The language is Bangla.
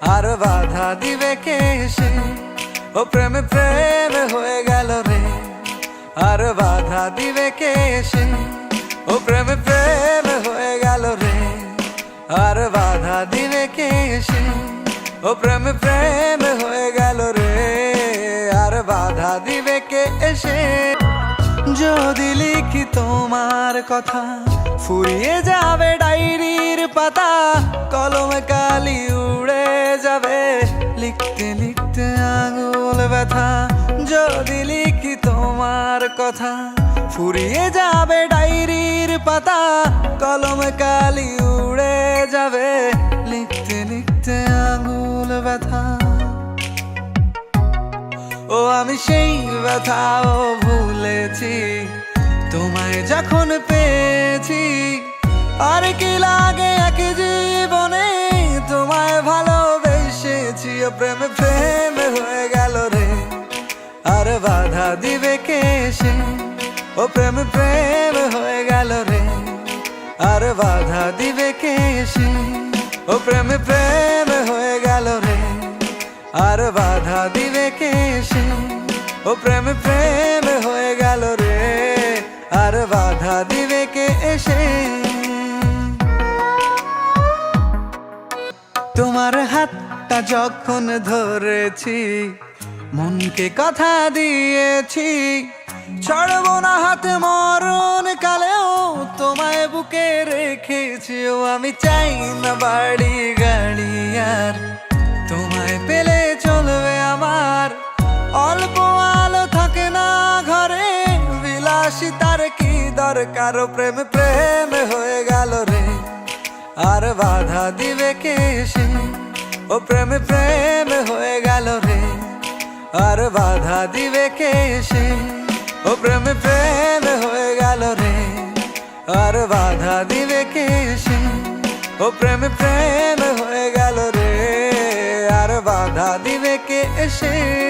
আর বাধা দিবে কে সে? ও প্রেম, প্রেমে হয়ে গেল রে। আর বাধা দিবে কে সে? ও প্রেম, প্রেমে হয়ে গেল রে। আর বাধা দিবে কে সে? ও প্রেম, প্রেমে হয়ে গেল রে। আর বাধা দিবে কে এসে যদি লিখি তোমার কথা, ফুরিয়ে যাবে ডায়েরির পাতা, কলমে লিখতে লিখতে আঙুল ব্যথা। যদি লিখি তোমার কথা, ফুরিয়ে যাবে ডায়েরির পাতা। কলমে কালি উড়ে যাবে, লিখতে লিখতে আঙুল ব্যথা। ও আমি সেই ব্যথাও ভুলেছি, তোমায় যখন পেয়েছি। আর কি লাগে এক ও প্রেমে প্রেমে হয়ে গেল রে। আর বাধা দিবে কে সে? ও প্রেমে প্রেমে হয়ে গেল রে। আর বাধা দিবে কে সে? ও প্রেমে প্রেমে হয়ে গেল রে। আর বাধা দিবে কে সে? ও প্রেম প্রেম হয়ে গেল রে। আর বাধা দিবে কে এসে তোমার হাতটা যখন ধরেছি, মনকে কথা দিয়েছি, ছাড়বো না হাতে মরণ কালেও তোমায় বুকে রেখেছি। আমি চাই না বাড়ি গাড়ি আর তোমায় পেলে চলবে আমার। অল্প আলো থাকে না ঘরে, বিলাসী তার কি দরকার? প্রেম প্রেম হয়ে গেল রে। আর বাধা দিবে কে সে? ও প্রেম প্রেম হয়ে গেল রে। আর বাধা দিবে কে সে? ও প্রেম প্রেম হয়ে গেল রে। আর বাধা দিবে কে সে? ও প্রেম প্রেম হয়ে গেল রে। আর বাধা দিবে কে এসে